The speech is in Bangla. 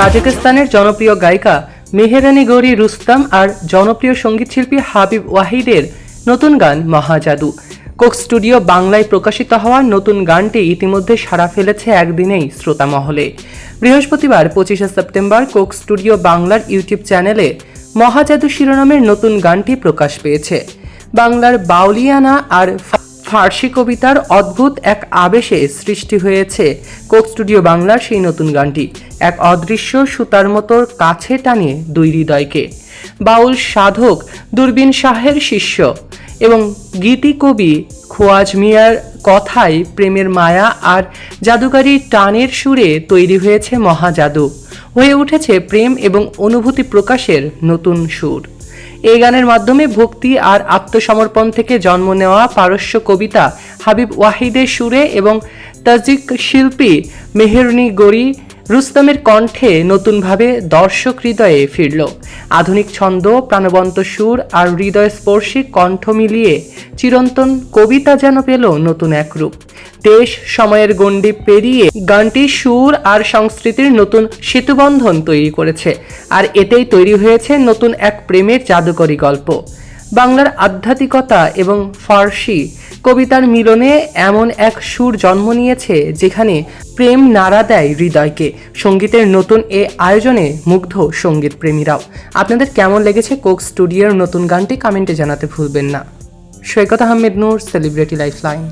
তাজিকিস্তানের জনপ্রিয় গায়িকা মেহেরানি গৌরী রুস্তাম আর জনপ্রিয় সঙ্গীতশিল্পী হাবিব ওয়াহিদের নতুন গান মহাজাদু। কোক স্টুডিও বাংলায় প্রকাশিত হওয়া নতুন গানটি ইতিমধ্যে সাড়া ফেলেছে একদিনেই শ্রোতা মহলে বৃহস্পতিবার পঁচিশে সেপ্টেম্বর কোক স্টুডিও বাংলার ইউটিউব চ্যানেলে মহাজাদু শিরোনামের নতুন গানটি প্রকাশ পেয়েছে। বাংলার বাউলিয়ানা আর ফার্সি কবিতার অদ্ভুত এক আবেশে সৃষ্টি হয়েছে কোক স্টুডিও বাংলার সেই নতুন গানটি। এক অদৃশ্য সুতার মতো কাছে টানে দুই হৃদয়কে। বাউল সাধক দূরবীন শাহের শিষ্য এবং গীতি কবি খোয়াজ মিয়ার কথায় প্রেমের মায়া আর জাদুকারী টানের সুরে তৈরি হয়েছে মহাজাদু। হয়ে উঠেছে প্রেম এবং অনুভূতি প্রকাশের নতুন সুর। এই গানের মাধ্যমে ভক্তি আর আত্মসমর্পণ থেকে জন্ম নেওয়া পারস্য কবিতা হাবিব ওয়াহিদের সুরে এবং তাজিক শিল্পী মেহেরনি গড়ি রুস্তমের কণ্ঠে নতুনভাবে দর্শক হৃদয়ে ফিরল। আধুনিক ছন্দ, প্রাণবন্ত সুর আর হৃদয়স্পর্শী কণ্ঠ মিলিয়ে চিরন্তন কবিতা যেন পেল নতুন এক রূপ। দেশ সময়ের গণ্ডি পেরিয়ে গানটি সুর আর সংস্কৃতির নতুন সেতুবন্ধন তৈরি করেছে আর এতেই তৈরি হয়েছে নতুন এক প্রেমের জাদুকরী গল্প। বাংলার আধ্যাত্মিকতা এবং ফার্সি কবিতার মিলনে এমন এক সুর জন্ম নিয়েছে যেখানে প্রেম নাড়া দেয় হৃদয়কে। সঙ্গীতের নতুন এ আয়োজনে মুগ্ধ সংগীত প্রেমীরাও আপনাদের কেমন লেগেছে কোক স্টুডিওর নতুন গানটি কমেন্টে জানাতে ভুলবেন না। Saikat Ahmed Noor celebrity life line